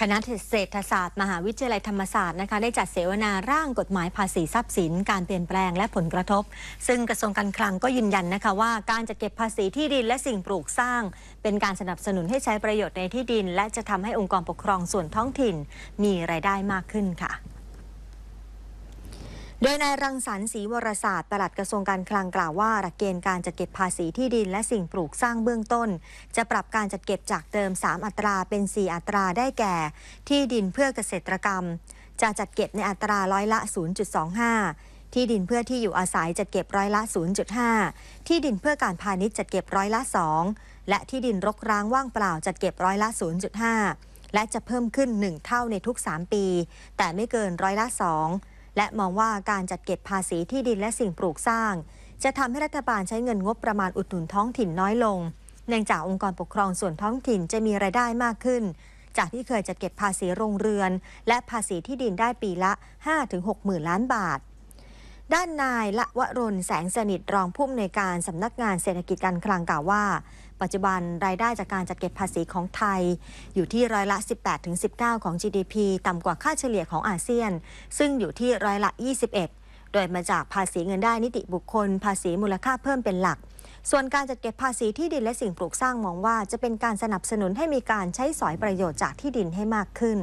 คณะเศรษฐศาสตร์ มหาวิทยาลัยธรรมศาสตร์นะคะได้จัดเสวนาร่างกฎหมายภาษีทรัพย์สิน การเปลี่ยนแปลงและผลกระทบ ซึ่งกระทรวงการคลังก็ยืนยันนะคะว่าการจัดเก็บภาษีที่ดินและสิ่งปลูกสร้าง เป็นการสนับสนุนให้ใช้ประโยชน์ในที่ดิน และจะทำให้องค์กรปกครองส่วนท้องถิ่น มีรายได้มากขึ้นค่ะ โดยนายรังสรรค์ศรีวรศาสตร์ปลัดกระทรวงการคลังกล่าวว่าหลักเกณฑ์การจัดเก็บภาษีที่ดินและสิ่งปลูกสร้างเบื้องต้น จะปรับการจัดเก็บจากเดิม 3 อัตราเป็น 4 อัตราได้แก่ ที่ดินเพื่อเกษตรกรรม จะจัดเก็บในอัตราร้อยละ 0.25 ที่ดินเพื่อที่อยู่อาศัยจัดเก็บร้อยละ 0.5 ที่ดินเพื่อการพาณิชย์จัดเก็บร้อยละ 2 และที่ดินรกร้างว่างเปล่าจัดเก็บร้อยละ 0.5และจะเพิ่มขึ้น 1 เท่าในทุก 3 ปี แต่ไม่เกินร้อยละ 2 และมองว่าการจัดเก็บภาษีที่ดินและสิ่งปลูกสร้าง จะทำให้รัฐบาลใช้เงินงบประมาณอุดหนุนท้องถิ่นน้อยลง เนื่องจากองค์กรปกครองส่วนท้องถิ่นจะมีรายได้มากขึ้น จากที่เคยจัดเก็บภาษีโรงเรือน และภาษีที่ดินได้ปีละ 5-6หมื่นล้านบาท ด้านนายละวรนแสงสนิทรองผู้อำนวยการสำนักงานเศรษฐกิจการคลังกล่าวว่า ปัจจุบันรายได้จากการจัดเก็บภาษีของไทย อยู่ที่ร้อยละ 18-19 ของ GDP ต่ำกว่าค่าเฉลี่ยของอาเซียน ซึ่งอยู่ที่ร้อยละ 21 โดยมาจากภาษีเงินได้นิติบุคคล ภาษีมูลค่าเพิ่มเป็นหลัก ส่วนการจัดเก็บภาษีที่ดินและสิ่งปลูกสร้างมองว่า จะเป็นการสนับสนุนให้มีการใช้สอยประโยชน์จากที่ดินให้มากขึ้น